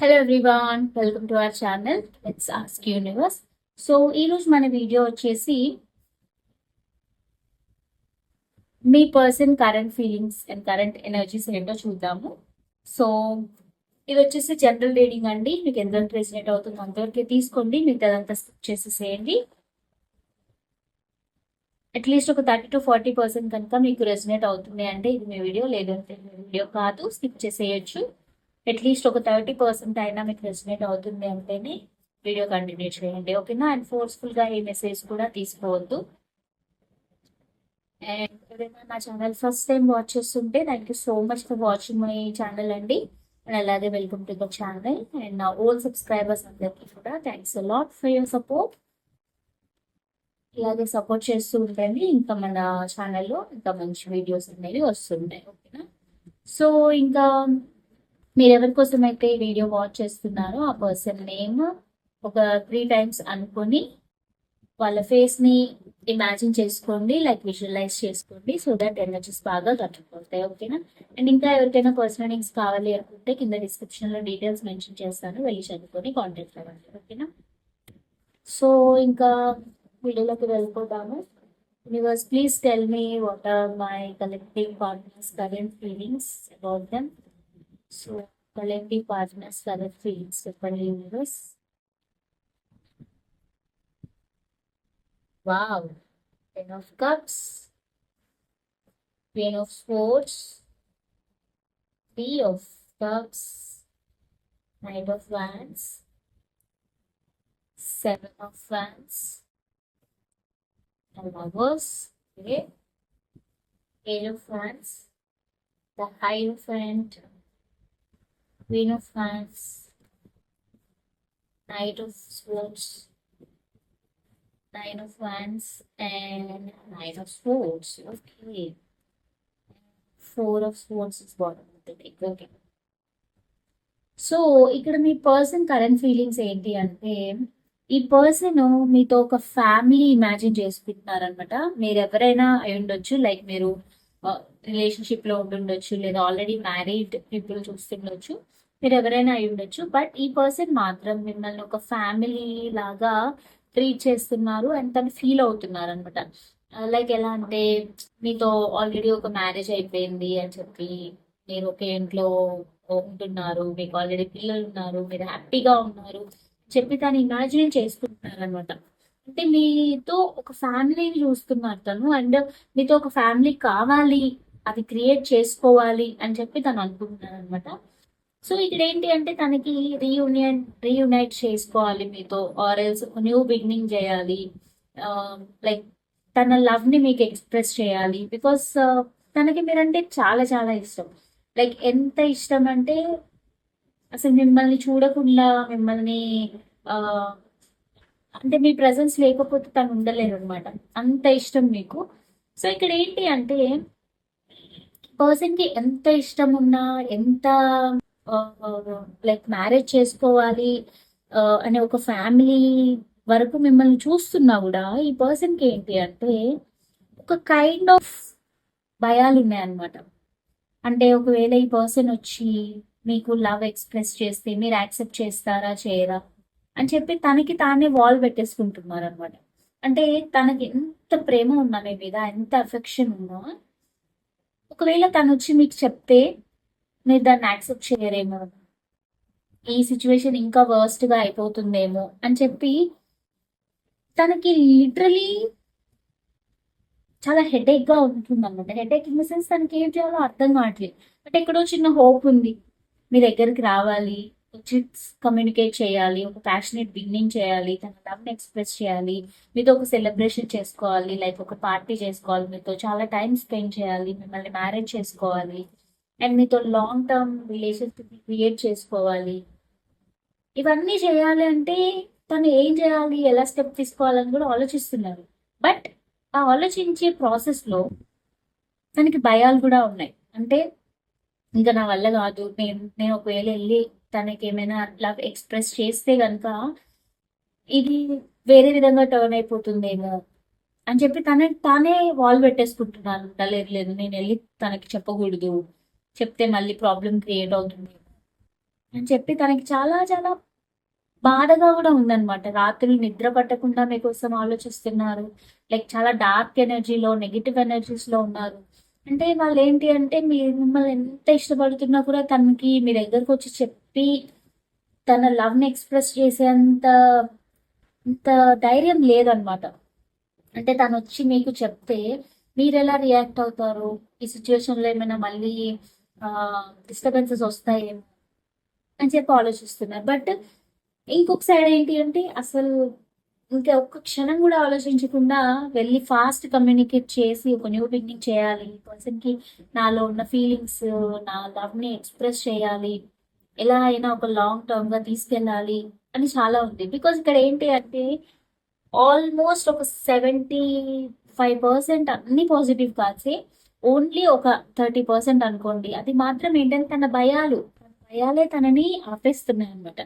Hello everyone welcome to our channel it's ask universe so ఈరోజు మన video వచ్చేసి మీ person current feelings and current energies ఏంటో చూద్దాము. So ఇది వచ్చేసి జనరల్ రీడింగ్ అండి. మీకు ఎంత రెసినేట్ అవుతుందో అంతవరకే తీసుకోండి. మీకు అదంతా స్కిప్ చేసేసేయండి అట్లీస్ట్ ఒక థర్టీ టు ఫార్టీ పర్సెంట్ కనుక మీకు రెసినేట్ అవుతుంది అంటే ఇది మీ వీడియో లేదంటే మీ వీడియో కాదు. స్కిప్ చేసేయచ్చు. అట్లీస్ట్ ఒక థర్టీ పర్సెంట్ అయినా మీకు రెసినేట్ అవుతుంది అంటేనే వీడియో కంటిన్యూ చేయండి ఓకేనా? అండ్ ఫోర్స్ఫుల్గా ఈ మెసేజ్ కూడా తీసుకోవద్దు. అండ్ ఎవరైనా నా ఛానల్ ఫస్ట్ టైం వాచ్ చేస్తుంటే thank you so much for watching my channel అండి. అండ్ అలాగే welcome to the channel. And నా ఓల్డ్ సబ్స్క్రైబర్స్ అందరికీ కూడా thanks lot for your support. ఇలాగే సపోర్ట్ చేస్తూ ఉండండి. ఇంకా మన ఛానల్లో ఇంకా మంచి వీడియోస్ అనేవి వస్తుంటాయి ఓకేనా? సో ఇంకా మీరు ఎవరి కోసం అయితే ఈ వీడియో వాచ్ చేస్తున్నారో ఆ పర్సన్ నేమ్ ఒక త్రీ టైమ్స్ అనుకొని వాళ్ళ ఫేస్ని ఇమాజిన్ చేసుకోండి లైక్ విజువలైజ్ చేసుకోండి సో దట్ ఎనర్జీస్ బాగా కట్టుకుంటాయి ఓకేనా? అండ్ ఇంకా ఎవరికైనా పర్సనల్ లింక్స్ కావాలి అనుకుంటే కింద డిస్క్రిప్షన్లో డీటెయిల్స్ మెన్షన్ చేస్తాను వెళ్ళి చదువుకొని కాంటాక్ట్ అవ్వండి ఓకేనా? సో ఇంకా వీడియోలోకి వెళ్ళిపోతాము universe please tell me what are my collective confidence current feelings about them So, collective partners are the fields different universe. Wow! Ten of Cups, Queen of Swords, Three of Cups, Nine of Wands, Seven of Wands, and Lovers, okay? Eight of Wands, the Hierophant, queen of Wands, knight of swords nine of Wands, and Nine of swords okay four of swords is bottom of so ఇక్కడ మీ person current feelings ఏంటి అంటే ఈ person మీతో ఒక family imagine చేసుకుంటున్నారనమాట మీరు ఎవరైనా అయి ఉండొచ్చు. లైక్ మీరు uh, రిలేషన్షిప్లో ఉండుండొచ్చు లేదా ఆల్రెడీ మ్యారీడ్ పీపుల్ చూస్తుండొచ్చు. మీరు ఎవరైనా అయి ఉండొచ్చు. బట్ ఈ పర్సన్ మాత్రం మిమ్మల్ని ఒక ఫ్యామిలీ లాగా ట్రీట్ చేస్తున్నారు అండ్ తను ఫీల్ అవుతున్నారు అనమాట లైక్ ఎలా అంటే మీతో ఆల్రెడీ ఒక మ్యారేజ్ అయిపోయింది అని చెప్పి మీరు ఒకే ఇంట్లో ఉంటున్నారు మీకు ఆల్రెడీ పిల్లలు ఉన్నారు మీరు హ్యాపీగా ఉన్నారు చెప్పి తను ఇమాజిన్ చేసుకుంటున్నారు అనమాట అంటే మీతో ఒక ఫ్యామిలీని చూస్తున్నారు తను అండ్ మీతో ఒక ఫ్యామిలీ కావాలి అది క్రియేట్ చేసుకోవాలి అని చెప్పి తను అనుకుంటున్నారు అనమాట సో ఇక్కడ ఏంటి అంటే తనకి రీయూనియన్ రీయునైట్ చేసుకోవాలి మీతో ఆర్ ఎల్స్ న్యూ బిగినింగ్ చేయాలి. లైక్ తన లవ్ని మీకు ఎక్స్ప్రెస్ చేయాలి. బికాస్ తనకి మీరంటే చాలా చాలా ఇష్టం. లైక్ ఎంత ఇష్టం అంటే అసలు మిమ్మల్ని చూడకుండా మిమ్మల్ని అంటే మీ ప్రజెన్స్ లేకపోతే తను ఉండలేరు అనమాట అంత ఇష్టం మీకు. సో ఇక్కడ ఏంటి అంటే పర్సన్కి ఎంత ఇష్టం ఉన్నా ఎంత లైక్ మ్యారేజ్ చేసుకోవాలి అనే ఒక ఫ్యామిలీ వరకు మిమ్మల్ని చూస్తున్నా కూడా ఈ పర్సన్కి ఏంటి అంటే ఒక కైండ్ ఆఫ్ భయాలు ఉన్నాయన్నమాట అంటే ఒకవేళ ఈ పర్సన్ వచ్చి మీకు లవ్ ఎక్స్ప్రెస్ చేస్తే మీరు యాక్సెప్ట్ చేస్తారా చేయరా అని చెప్పి తనకి తానే వాల్ పెట్టేసుకుంటున్నారు అనమాట అంటే తనకి ఎంత ప్రేమ ఉన్నా మీ మీద ఎంత అఫెక్షన్ ఉన్నా ఒకవేళ తను వచ్చి మీకు చెప్తే మీరు దాన్ని యాక్సెప్ట్ చేయరేమో. ఈ సిచ్యువేషన్ ఇంకా వర్స్ట్గా అయిపోతుందేమో అని చెప్పి తనకి లిటరలీ చాలా హెడేక్గా ఉంటుంది అనమాట హెడేక్ ఇన్ ద సెన్స్ తనకి ఏం చేయాలో అర్థం కావట్లేదు. బట్ ఎక్కడో చిన్న హోప్ ఉంది. మీ దగ్గరికి రావాలి వచ్చి కమ్యూనికేట్ చేయాలి ఒక ప్యాషనేట్ బిగినింగ్ చేయాలి తన లవ్ని ఎక్స్ప్రెస్ చేయాలి మీతో ఒక సెలబ్రేషన్ చేసుకోవాలి లైక్ ఒక పార్టీ చేసుకోవాలి మీతో చాలా టైం స్పెండ్ చేయాలి మిమ్మల్ని మ్యారేజ్ చేసుకోవాలి. అండ్ మీతో లాంగ్ టర్మ్ రిలేషన్షిప్ క్రియేట్ చేసుకోవాలి. ఇవన్నీ చేయాలి అంటే తను ఏం చేయాలి ఎలా స్టెప్ తీసుకోవాలని కూడా ఆలోచిస్తున్నారు. బట్ ఆ ఆలోచించే ప్రాసెస్లో తనకి భయాలు కూడా ఉన్నాయి. అంటే ఇంకా నా వల్ల కాదు నేను నేను ఒకవేళ వెళ్ళి తనకి ఏమైనా లవ్ ఎక్స్ప్రెస్ చేస్తే కనుక ఇది వేరే విధంగా టర్న్ అయిపోతుందేమో అని చెప్పి తన తానే వాల్ పెట్టేసుకుంటున్నాను. లేదు లేదు నేను వెళ్ళి తనకి చెప్పకూడదు. చెప్తే మళ్ళీ ప్రాబ్లం క్రియేట్ అవుతుంది. అని చెప్పి తనకి చాలా చాలా బాధగా కూడా ఉందన్నమాట. రాత్రులు నిద్ర పట్టకుండా మీకోసం ఆలోచిస్తున్నారు. లైక్ చాలా డార్క్ ఎనర్జీలో నెగిటివ్ ఎనర్జీస్లో ఉన్నారు. అంటే వాళ్ళు ఏంటి అంటే మీరు మిమ్మల్ని ఎంత ఇష్టపడుతున్నా కూడా తనకి మీ దగ్గరకు వచ్చి చెప్పి తన లవ్ని ఎక్స్ప్రెస్ చేసేంత అంత ధైర్యం లేదనమాట అంటే తను వచ్చి మీకు చెప్తే మీరు ఎలా రియాక్ట్ అవుతారు? ఈ సిచ్యువేషన్లో ఏమైనా మళ్ళీ డిస్టర్బెన్సెస్ వస్తాయేమో అని చెప్పి ఆలోచిస్తున్నారు. బట్ ఇంకొక సైడ్ ఏంటి అంటే అసలు ఇంకా ఒక్క క్షణం కూడా ఆలోచించకుండా వెళ్ళి ఫాస్ట్ కమ్యూనికేట్ చేసి ఒక న్యూ బిగినింగ్ చేయాలి. పర్సన్కి నాలో ఉన్న ఫీలింగ్స్ నా లవ్ని ఎక్స్ప్రెస్ చేయాలి. ఎలా అయినా ఒక లాంగ్ టర్మ్గా తీసుకెళ్ళాలి అని చాలా ఉంది. బికాజ్ ఇక్కడ ఏంటి అంటే ఆల్మోస్ట్ ఒక సెవెంటీ ఫైవ్ పర్సెంట్ అన్ని పాజిటివ్ కాల్సి ఓన్లీ ఒక థర్టీ పర్సెంట్ అనుకోండి. అది మాత్రం ఏంటంటే తన భయాలు. భయాలే తనని ఆపేస్తున్నాయి అనమాట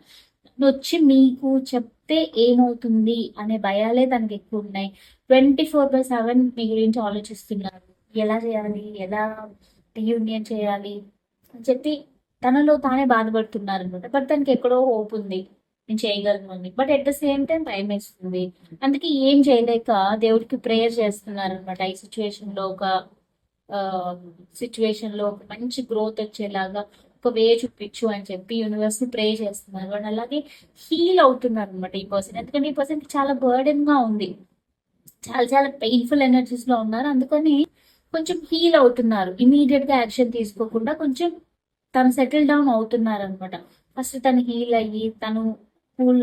వచ్చి మీకు చెప్తే ఏమవుతుంది అనే భయాలే తనకి ఎక్కువ ఉన్నాయి. ట్వంటీ ఫోర్ బై సెవెన్ మీ గురించి ఆలోచిస్తున్నారు. ఎలా చేయాలి? ఎలా రీయూనియన్ చేయాలి? అని చెప్పి తనలో తానే బాధపడుతున్నారు అనమాట బట్ తనకి ఎక్కడో హోప్ ఉంది. నేను చేయగలను అని. But at the same time భయం వేస్తుంది. అందుకే ఏం చేయలేక దేవుడికి ప్రేయర్ చేస్తున్నారు అనమాట ఈ సిచ్యువేషన్లో ఒక సిచ్యువేషన్లో ఒక మంచి గ్రోత్ వచ్చేలాగా ఒక వే చూపించు అని చెప్పి యూనివర్స్ని ప్రే చేస్తున్నారు. అండ్ అలాగే హీల్ అవుతున్నారు అనమాట ఈ పర్సన్ ఎందుకంటే ఈ పర్సన్ చాలా బర్డెన్గా ఉంది. చాలా చాలా పెయిన్ఫుల్ ఎనర్జీస్లో ఉన్నారు. అందుకని కొంచెం హీల్ అవుతున్నారు. ఇమీడియట్గా యాక్షన్ తీసుకోకుండా కొంచెం తను సెటిల్ డౌన్ అవుతున్నారు అనమాట ఫస్ట్ తను హీల్ అయ్యి తను కూల్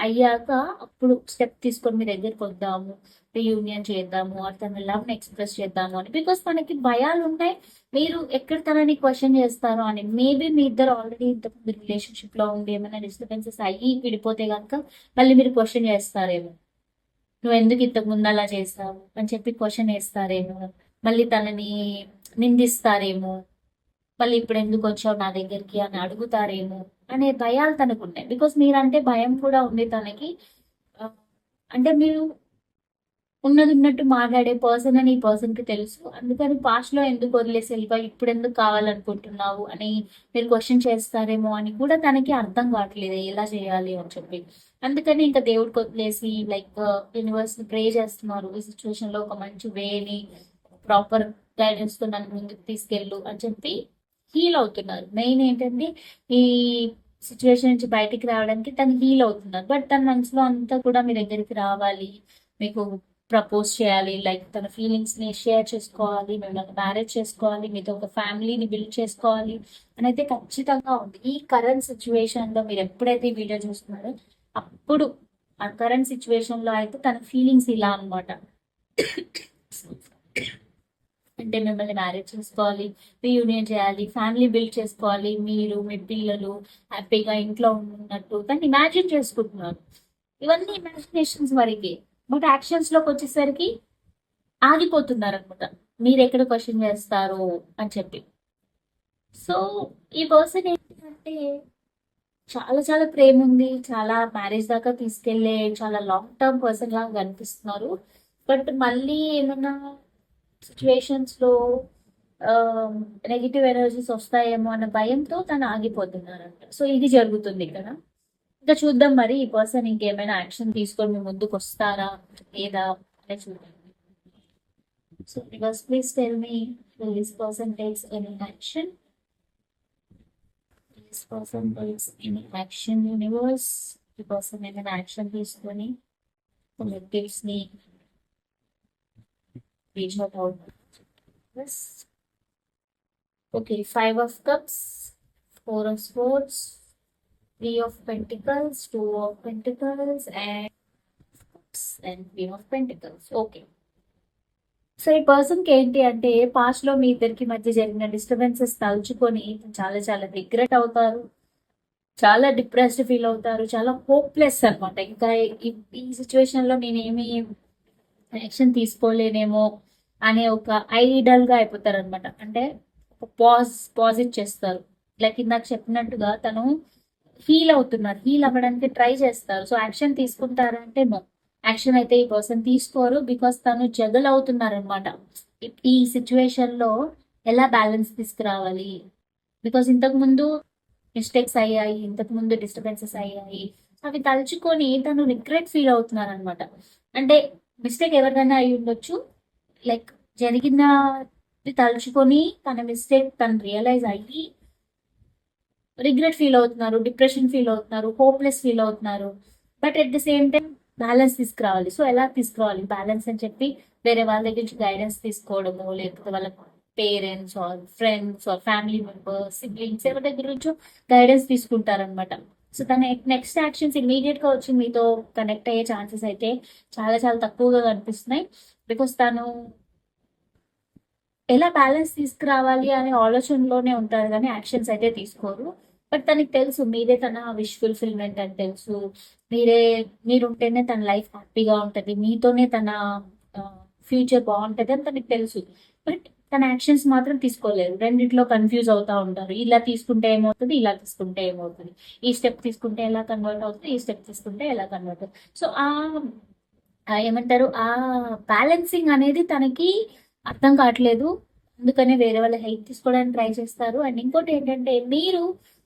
అయ్యాక అప్పుడు స్టెప్ తీసుకొని మీ దగ్గరికి వద్దాము. రీయూనియన్ చేద్దాము ఆర్ తన లవ్ని ఎక్స్ప్రెస్ చేద్దాము అని. బికాస్ తనకి భయాలు ఉంటాయి మీరు ఎక్కడ తనని క్వశ్చన్ చేస్తారు అని. మేబీ మీ ఇద్దరు ఆల్రెడీ ఇంతకుముందు రిలేషన్షిప్లో ఉండి ఏమైనా డిస్టర్బెన్సెస్ అయ్యి విడిపోతే కనుక మళ్ళీ మీరు క్వశ్చన్ చేస్తారేమో. నువ్వు ఎందుకు ఇంతకు ముందు అలా చేస్తావు? అని చెప్పి క్వశ్చన్ వేస్తారేమో. మళ్ళీ తనని నిందిస్తారేమో. మళ్ళీ ఇప్పుడు ఎందుకు వచ్చావు నా దగ్గరికి అని అడుగుతారేమో అనే భయాలు తనకు ఉన్నాయి బికాస్ మీరంటే భయం కూడా ఉంది తనకి. అంటే మీరు ఉన్నది ఉన్నట్టు మాట్లాడే పర్సన్ అని ఈ పర్సన్కి తెలుసు. అందుకని పాస్ట్లో ఎందుకు వదిలేసి వెళ్ళిపోయి ఇప్పుడు ఎందుకు కావాలనుకుంటున్నావు అని మీరు క్వశ్చన్ చేస్తారేమో అని కూడా తనకి అర్థం కావట్లేదు. ఎలా చేయాలి అని చెప్పి. అందుకని ఇంకా దేవుడికి వదిలేసి లైక్ యూనివర్స్ ప్రే చేస్తున్నారు. ఈ సిచ్యువేషన్లో ఒక మంచి వేని ప్రాపర్ గైడెన్స్తో నన్ను ముందుకు తీసుకెళ్ళు అని చెప్పి హీల్ అవుతున్నారు. మెయిన్ ఏంటంటే ఈ సిచ్యువేషన్ నుంచి బయటికి రావడానికి తను హీల్ అవుతున్నారు. బట్ తన మనసులో అంతా కూడా మీ దగ్గరికి రావాలి. మీకు ప్రపోజ్ చేయాలి లైక్ తన ఫీలింగ్స్ని షేర్ చేసుకోవాలి మిమ్మల్ని మ్యారేజ్ చేసుకోవాలి మీతో ఒక ఫ్యామిలీని బిల్డ్ చేసుకోవాలి అని అయితే ఖచ్చితంగా ఉంది. ఈ కరెంట్ సిచ్యువేషన్లో మీరు ఎప్పుడైతే వీడియో చూస్తున్నారో అప్పుడు ఆ కరెంట్ సిచ్యువేషన్లో అయితే తన ఫీలింగ్స్ ఇలా అనమాట అంటే మిమ్మల్ని మ్యారేజ్ చేసుకోవాలి రీయూనియన్ చేయాలి ఫ్యామిలీ బిల్డ్ చేసుకోవాలి మీరు మీ పిల్లలు హ్యాపీగా ఇంట్లో ఉన్నట్టు దాన్ని ఇమాజిన్ చేసుకుంటున్నారు ఇవన్నీ ఇమాజినేషన్స్ వరకే. బట్ యాక్షన్స్లోకి వచ్చేసరికి ఆగిపోతున్నారు అనమాట మీరు ఎక్కడ క్వశ్చన్ చేస్తారు అని చెప్పి. సో ఈ పర్సన్ ఏంటంటే చాలా చాలా ప్రేమ ఉంది. చాలా మ్యారేజ్ దాకా తీసుకెళ్ళే చాలా లాంగ్ టర్మ్ పర్సన్ లాగా కనిపిస్తున్నారు. బట్ మళ్ళీ ఏమన్నా సిచ్యువేషన్స్లో నెగిటివ్ ఎనర్జీస్ వస్తాయేమో అన్న భయంతో తను ఆగిపోతున్నారంట సో ఇది జరుగుతుంది ఇక్కడ. ఇంకా చూద్దాం మరి ఈ పర్సన్ ఇంకేమైనా యాక్షన్ తీసుకొని మీ ముందుకు వస్తారా లేదా అనే చూద్దాం so universe please tell me this person takes any action this person takes any action universe ఈ పర్సన్ ఏమైనా యాక్షన్ తీసుకొని కలెక్టివ్స్ని reach out out. Yes. Okay, five of cups, four of swords, three of pentacles, two of pentacles, and and and queen of pentacles. Okay. So ఈ పర్సన్కి ఏంటి అంటే పాస్ట్లో మీ ఇద్దరికి మధ్య జరిగిన డిస్టర్బెన్సెస్ తలుచుకొని చాలా చాలా రిగ్రెట్ అవుతారు. చాలా డిప్రెస్డ్ ఫీల్ అవుతారు. చాలా హోప్లెస్ అనమాట ఇంకా ఈ సిచ్యువేషన్లో నేనేమి యాక్షన్ తీసుకోలేనేమో అనే ఒక ఐడల్గా అయిపోతారు అనమాట అంటే పాజ్ పాజిట్ చేస్తారు. లైక్ ఇందాక చెప్పినట్టుగా తను హీల్ అవుతున్నారు. హీల్ అవ్వడానికి ట్రై చేస్తారు. సో యాక్షన్ తీసుకుంటారంటే నో. యాక్షన్ అయితే ఈ పర్సన్ తీసుకోరు బికాస్ తను జగల్ అవుతున్నారనమాట. ఈ సిచ్యువేషన్లో ఎలా బ్యాలెన్స్ తీసుకురావాలి? బికాస్ ఇంతకు ముందు మిస్టేక్స్ అయ్యాయి ఇంతకు ముందు డిస్టర్బెన్సెస్ అయ్యాయి. అవి తలుచుకొని తను రిగ్రెట్ ఫీల్ అవుతున్నారు అనమాట అంటే మిస్టేక్ ఎవరికైనా అయి ఉండొచ్చు. లైక్ జరిగిన తలుచుకొని తన మిస్టేక్ తను రియలైజ్ అయ్యి రిగ్రెట్ ఫీల్ అవుతున్నారు డిప్రెషన్ ఫీల్ అవుతున్నారు హోప్లెస్ ఫీల్ అవుతున్నారు. But at the same time balance తీసుకురావాలి. సో ఎలా తీసుకురావాలి? బ్యాలెన్స్ అని చెప్పి వేరే వాళ్ళ దగ్గర నుంచి గైడెన్స్ తీసుకోవడము లేకపోతే వాళ్ళ parents or friends or family members siblings ఎవరి దగ్గర నుంచో గైడెన్స్ తీసుకుంటారనమాట సో తన నెక్స్ట్ యాక్షన్స్ ఇమీడియట్గా వచ్చి మీతో కనెక్ట్ అయ్యే ఛాన్సెస్ అయితే చాలా చాలా తక్కువగా కనిపిస్తున్నాయి. బికాస్ తను ఎలా బ్యాలెన్స్ తీసుకురావాలి అనే ఆలోచనలోనే ఉంటారు కానీ యాక్షన్స్ అయితే తీసుకోరు. బట్ తనకి తెలుసు మీరే తన విష్ ఫుల్ఫిల్మెంట్ అని తెలుసు. మీరే మీరుంటేనే తన లైఫ్ హ్యాపీగా ఉంటుంది. మీతోనే తన ఫ్యూచర్ బాగుంటుంది అని తనకి తెలుసు. బట్ తన యాక్షన్స్ మాత్రం తీసుకోలేరు. రెండిట్లో కన్ఫ్యూజ్ అవుతా ఉంటారు. ఇలా తీసుకుంటే ఏమవుతుంది ఇలా తీసుకుంటే ఏమవుతుంది. ఈ స్టెప్ తీసుకుంటే ఎలా కన్వర్ట్ అవుతుంది ఈ స్టెప్ తీసుకుంటే ఎలా కన్వర్ట్ అవుతుంది. సో ఆ ఆ ఏమంటారు? ఆ బ్యాలెన్సింగ్ అనేది తనకి అర్థం కావట్లేదు. అందుకనే వేరే వాళ్ళ హెల్ప్ తీసుకోవడానికి ట్రై చేస్తారు. అండ్ ఇంకోటి ఏంటంటే మీరు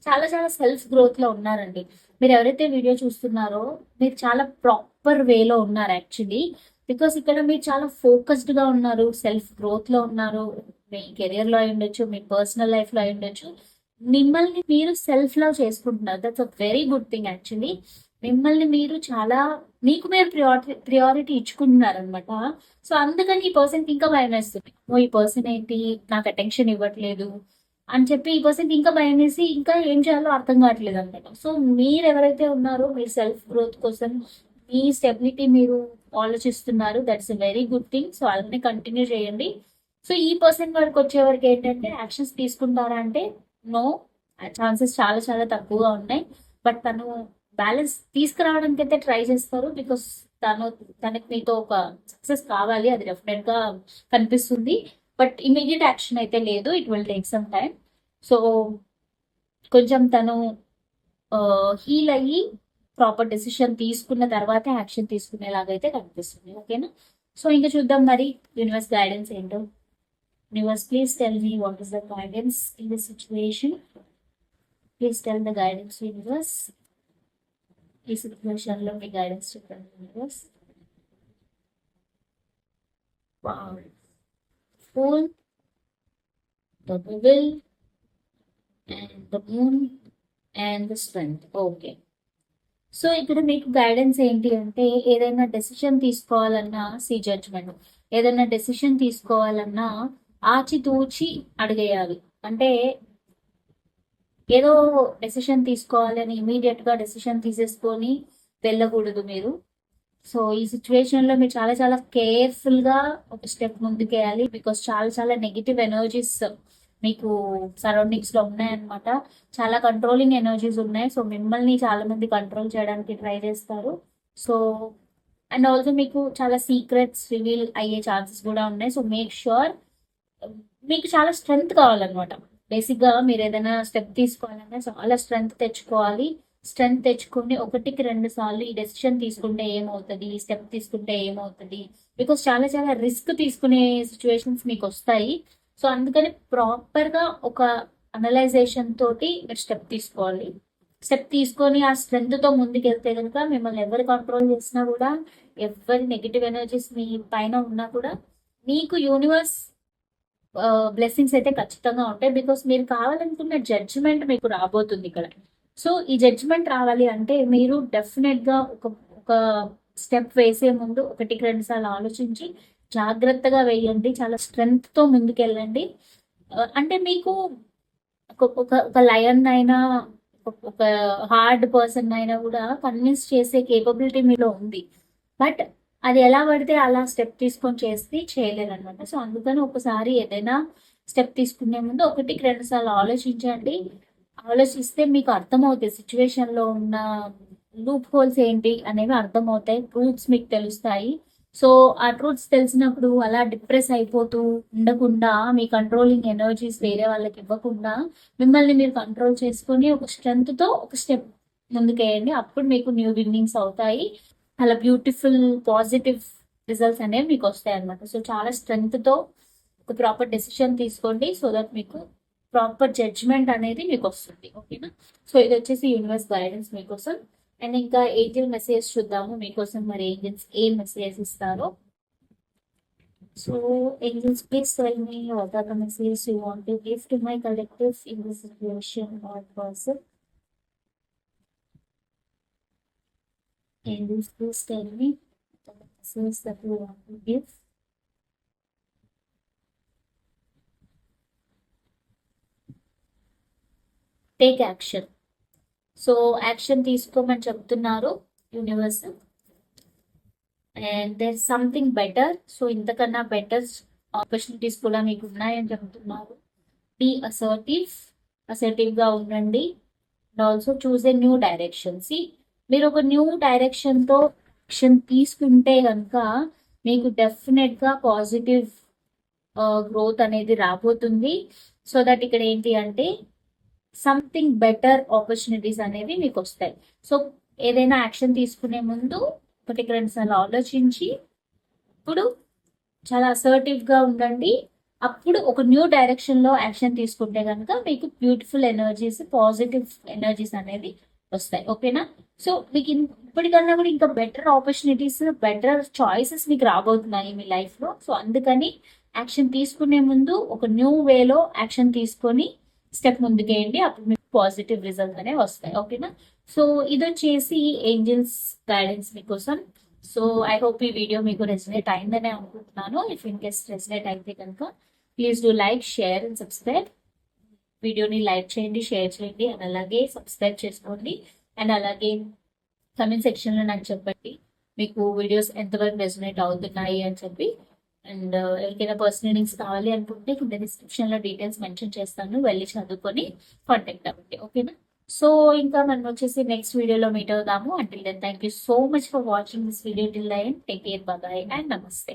చాలా చాలా సెల్ఫ్ గ్రోత్లో ఉన్నారండి. మీరు ఎవరైతే వీడియో చూస్తున్నారో మీరు చాలా ప్రాపర్ వేలో ఉన్నారు యాక్చువల్లీ. బికాస్ ఇక్కడ మీరు చాలా ఫోకస్డ్గా ఉన్నారు సెల్ఫ్ గ్రోత్లో ఉన్నారు. మీ కెరియర్లో అయి ఉండొచ్చు మీ పర్సనల్ లైఫ్లో అయి ఉండొచ్చు. మిమ్మల్ని మీరు సెల్ఫ్ లవ్ చేసుకుంటున్నారు. That's a very good thing actually మిమ్మల్ని మీరు చాలా మీకు మీరు ప్రియారిటీ ప్రియారిటీ ఇచ్చుకుంటున్నారనమాట సో అందుకని ఈ పర్సన్కి ఇంకా భయం వేస్తుంది. ఓ ఈ పర్సన్ ఏంటి? నాకు అటెన్షన్ ఇవ్వట్లేదు. అని చెప్పి ఈ పర్సన్ ఇంకా భయం వేసి ఇంకా ఏం చేయాలో అర్థం కావట్లేదు అనమాట సో మీరు ఎవరైతే ఉన్నారో మీ సెల్ఫ్ గ్రోత్ కోసం మీ స్టెబిలిటీ మీరు ఆలోచిస్తున్నారు that's a very good thing so అలానే కంటిన్యూ చేయండి. సో ఈ పర్సన్ వరకు వచ్చే వరకు ఏంటంటే యాక్షన్స్ తీసుకుంటారా అంటే నో ఛాన్సెస్ చాలా చాలా తక్కువగా ఉన్నాయి. బట్ తను బ్యాలెన్స్ తీసుకురావడానికి అయితే ట్రై చేస్తారు బికాస్ తను తనకి మీతో ఒక సక్సెస్ కావాలి అది డెఫినెట్గా కనిపిస్తుంది. బట్ ఇమీడియట్ యాక్షన్ అయితే లేదు it will take some time so కొంచెం తను హీల్ అయ్యి ప్రాపర్ డెసిషన్ తీసుకున్న తర్వాత యాక్షన్ తీసుకునేలాగైతే కనిపిస్తుంది. ఓకేనా? సో ఇంకా చూద్దాం మరి యూనివర్స్ గైడెన్స్ ఏంటో. Universe please tell me what is the guidance in the situation. Please tell the guidance universe. ఈ సిచ్యువేషన్లో మీ గైడెన్స్ చెప్పండి universe wow the the and the the and the the okay so ఇక్కడ మీకు guidance ఏంటి అంటే ఏదైనా డెసిషన్ తీసుకోవాలన్నా సి జడ్జ్మెంట్ ఏదైనా డెసిషన్ తీసుకోవాలన్నా ఆచితూచి అడిగేయాలి. అంటే ఏదో డెసిషన్ తీసుకోవాలని ఇమీడియట్గా డెసిషన్ తీసేసుకొని వెళ్ళకూడదు మీరు. సో ఈ సిచ్యువేషన్లో మీరు చాలా చాలా కేర్ఫుల్గా ఒక స్టెప్ ముందుకేయాలి బికాస్ చాలా చాలా నెగిటివ్ ఎనర్జీస్ మీకు సరౌండింగ్స్లో ఉన్నాయన్నమాట. చాలా కంట్రోలింగ్ ఎనర్జీస్ ఉన్నాయి. సో మిమ్మల్ని చాలా మంది కంట్రోల్ చేయడానికి ట్రై చేస్తారు. సో అండ్ ఆల్సో మీకు చాలా సీక్రెట్స్ రివీల్ అయ్యే ఛాన్సెస్ కూడా ఉన్నాయి. సో మేక్ షూర్ మీకు చాలా స్ట్రెంగ్త్ కావాలన్నమాట. బేసిక్గా మీరు ఏదైనా స్టెప్ తీసుకోవాలన్నా చాలా స్ట్రెంగ్త్ తెచ్చుకోవాలి. స్ట్రెంగ్త్ తెచ్చుకుని ఒకటికి రెండు సార్లు ఈ డెసిషన్ తీసుకుంటే ఏమవుతుంది? ఈ స్టెప్ తీసుకుంటే ఏమవుతుంది? బికాస్ చాలా చాలా రిస్క్ తీసుకునే సిచ్యువేషన్స్ మీకు వస్తాయి. సో అందుకని ప్రాపర్గా ఒక అనలైజేషన్ తోటి మీరు స్టెప్ తీసుకోవాలి. స్టెప్ తీసుకొని ఆ స్ట్రెంగ్త్తో ముందుకెళ్తే కనుక మిమ్మల్ని ఎవరు కంట్రోల్ చేసినా కూడా ఎవరి నెగిటివ్ ఎనర్జీస్ మీ పైన ఉన్నా కూడా మీకు యూనివర్స్ బ్లెస్సింగ్స్ అయితే ఖచ్చితంగా ఉంటాయి. బికాస్ మీరు కావాలనుకున్న జడ్జిమెంట్ మీకు రాబోతుంది ఇక్కడ. సో ఈ జడ్జిమెంట్ రావాలి అంటే మీరు డెఫినెట్గా ఒక ఒక స్టెప్ వేసే ముందు ఒకటికి రెండు సార్లు ఆలోచించి జాగ్రత్తగా వేయండి. చాలా స్ట్రెంగ్త్తో ముందుకెళ్ళండి. అంటే మీకు ఒక ఒక లయన్ అయినా ఒక హార్డ్ పర్సన్ అయినా కూడా కన్విన్స్ చేసే కేపబిలిటీ మీలో ఉంది. బట్ అది ఎలా పడితే అలా స్టెప్ తీసుకొని చేస్తే చేయలేరు అనమాట సో అందుకని ఒకసారి ఏదైనా స్టెప్ తీసుకునే ముందు ఒకటికి రెండు సార్లు ఆలోచించండి. ఆలోచిస్తే మీకు అర్థమవుతాయి. సిచ్యువేషన్లో ఉన్న లూప్ హోల్స్ ఏంటి అనేవి అర్థమవుతాయి. రూట్స్ మీకు తెలుస్తాయి. సో ఆ ట్రూత్స్ తెలిసినప్పుడు అలా డిప్రెస్ అయిపోతూ ఉండకుండా మీ కంట్రోలింగ్ ఎనర్జీస్ వేరే వాళ్ళకి ఇవ్వకుండా మిమ్మల్ని మీరు కంట్రోల్ చేసుకొని ఒక స్ట్రెంగ్త్తో ఒక స్టెప్ ముందుకేయండి. అప్పుడు మీకు న్యూ బిగినింగ్స్ అవుతాయి. అలా బ్యూటిఫుల్ పాజిటివ్ రిజల్ట్స్ అనేవి మీకు వస్తాయి అనమాట సో చాలా స్ట్రెంగ్త్తో ఒక ప్రాపర్ డెసిషన్ తీసుకోండి సో దట్ మీకు ప్రాపర్ జడ్జ్మెంట్ అనేది మీకు వస్తుంది. ఓకేనా సో ఇది వచ్చేసి యూనివర్స్ గైడెన్స్ మీకోసం. అండ్ ఇంకా ఏంజిల్ మెసేజ్ చూద్దాము. మీకోసం మరి ఏంజిల్స్ ఏ మెసేజ్ ఇస్తారో. So angels please tell me what are the message you want to give to my collective in this situation or person Angels, please tell me the that you want to give. Take action so action తీసుకోమని చెప్తున్నారు universe and there something better so ఇంతకన్నా better opportunities కూడా మీకు ఉన్నాయని చెప్తున్నారు. Be assertive అసర్టివ్గా ఉండండి. And also choose a new direction C మీరు ఒక న్యూ డైరెక్షన్తో యాక్షన్ తీసుకుంటే కనుక మీకు డెఫినెట్గా పాజిటివ్ గ్రోత్ అనేది రాబోతుంది. సో దట్ ఇక్కడ ఏంటి అంటే సంథింగ్ బెటర్ ఆపర్చునిటీస్ అనేవి మీకు వస్తాయి సో ఏదైనా యాక్షన్ తీసుకునే ముందు ఒకటి రెండుసార్లు ఆలోచించి ఇప్పుడు చాలా అసర్టివ్గా ఉండండి. అప్పుడు ఒక న్యూ డైరెక్షన్లో యాక్షన్ తీసుకుంటే కనుక మీకు బ్యూటిఫుల్ ఎనర్జీస్ పాజిటివ్ ఎనర్జీస్ అనేది వస్తాయి. ఓకేనా సో మీకు ఇప్పటికన్నా కూడా ఇంకా బెటర్ ఆపర్చునిటీస్ బెటర్ చాయిసెస్ మీకు రాబోతున్నాయి మీ లైఫ్లో సో అందుకని యాక్షన్ తీసుకునే ముందు ఒక న్యూ వేలో యాక్షన్ తీసుకొని స్టెప్ ముందుకేయండి అప్పుడు మీకు పాజిటివ్ రిజల్ట్ అనేవి వస్తాయి. ఓకేనా సో ఇది వచ్చేసి ఏంజల్స్ గైడెన్స్ మీకోసం. సో ఐ హోప్ ఈ వీడియో మీకు రెసినేట్ అయిందనే అనుకుంటున్నాను. ఇఫ్ ఇన్ కేస్ రెసినేట్ అయితే కనుక please do like share and subscribe వీడియోని లైక్ చేయండి షేర్ చేయండి అండ్ అలాగే సబ్స్క్రైబ్ చేసుకోండి. అండ్ అలాగే కమెంట్ సెక్షన్లో నాకు చెప్పండి మీకు వీడియోస్ ఎంతవరకు రెజనేట్ అవుతున్నాయి అని చెప్పి. అండ్ uh, ఎవరికైనా పర్సనల్ లింక్స్ కావాలి అనుకుంటే కింద డిస్క్రిప్షన్లో డీటెయిల్స్ మెన్షన్ చేస్తాను. వెళ్ళి చదువుకొని కాంటాక్ట్ అవ్వండి. ఓకేనా సో ఇంకా మనం వచ్చేసి నెక్స్ట్ వీడియోలో మీట్ అవుదాము. Until then thank you so much for watching this video till line take care bye and namaste